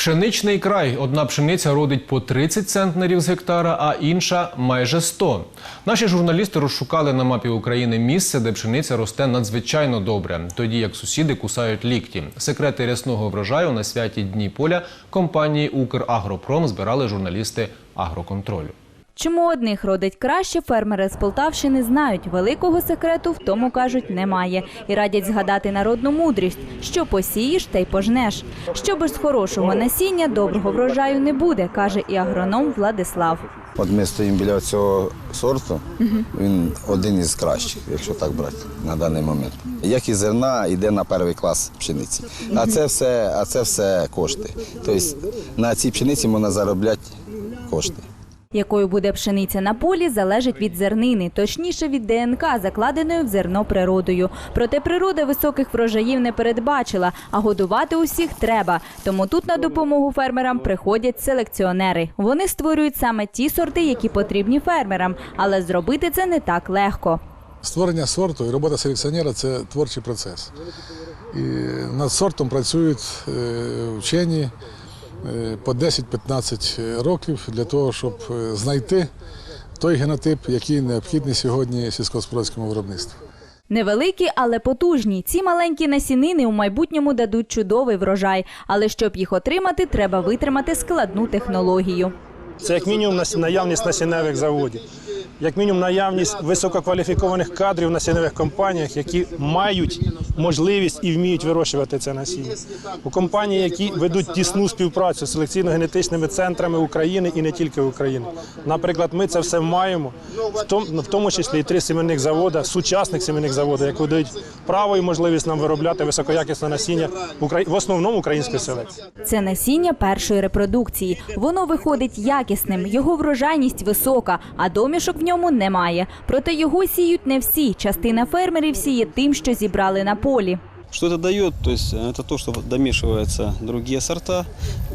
Пшеничний край. Одна пшениця родить по 30 центнерів з гектара, а інша майже 100. Наші журналісти розшукали на мапі України місце, де пшениця росте надзвичайно добре, тоді як сусіди кусають лікті. Секрети рясного врожаю на святі Дні поля компанії «Украгропром» збирали журналісти агроконтролю. Чому одних родить краще, фермери з Полтавщини знають. Великого секрету в тому кажуть немає і радять згадати народну мудрість: що посієш, та й пожнеш. Що без хорошого насіння доброго врожаю не буде, каже і агроном Владислав. От ми стоїмо біля цього сорту, він один із кращих, якщо так брати, на даний момент. Як і зерна йде на перший клас пшениці. А це все, а це все кошти. Тобто на цій пшениці можна заробляти кошти. Якою буде пшениця на полі, залежить від зернини, точніше від ДНК, закладеної в зерно природою. Проте природа високих врожаїв не передбачила, а годувати усіх треба. Тому тут на допомогу фермерам приходять селекціонери. Вони створюють саме ті сорти, які потрібні фермерам, але зробити це не так легко. Створення сорту і робота селекціонера це творчий процес. І над сортом працюють е, вчені по 10-15 років для того, щоб е, знайти той генотип, який необхідний сьогодні сільськогосподарському виробництву. Невеликі, але потужні. Ці маленькі насінини у майбутньому дадуть чудовий врожай. Але щоб їх отримати, треба витримати складну технологію. Це як мінімум наявність насінневих заводів, як мінімум наявність висококваліфікованих кадрів в насінневих компаніях, які мають можливість і вміють вирощувати це насіння. У компанії, які ведуть тісну співпрацю з селекційно-генетичними центрами України і не тільки України. Наприклад, ми це все маємо, в тому, числі і три сімейних заводи, сучасних сімейних заводів, які дають право і можливість нам виробляти високоякісне насіння в основному української селекції. Це насіння першої репродукції. Воно виходить якісним, його врожайність висока, а домішок в ньому немає. Проте його сіють не всі. Частина фермерів сіє тим, що зібрали на полі. Что это дает? То есть э, это то, что домешиваются другие сорта,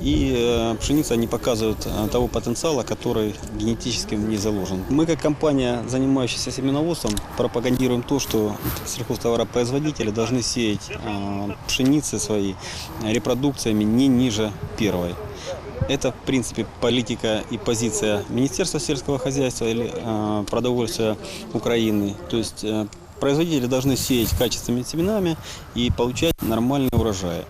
и э, пшеница не показывает э, того потенциала, который генетически в ней заложен. Мы, как компания, занимающаяся семеноводством, пропагандируем то, что сельхозтоваропроизводители должны сеять э, пшеницы свои э, репродукциями не ниже первой. Это, в принципе, политика и позиция Министерства сельского хозяйства или э, продовольствия Украины. То есть э, производители должны сеять качественными семенами и получать нормальные урожаи.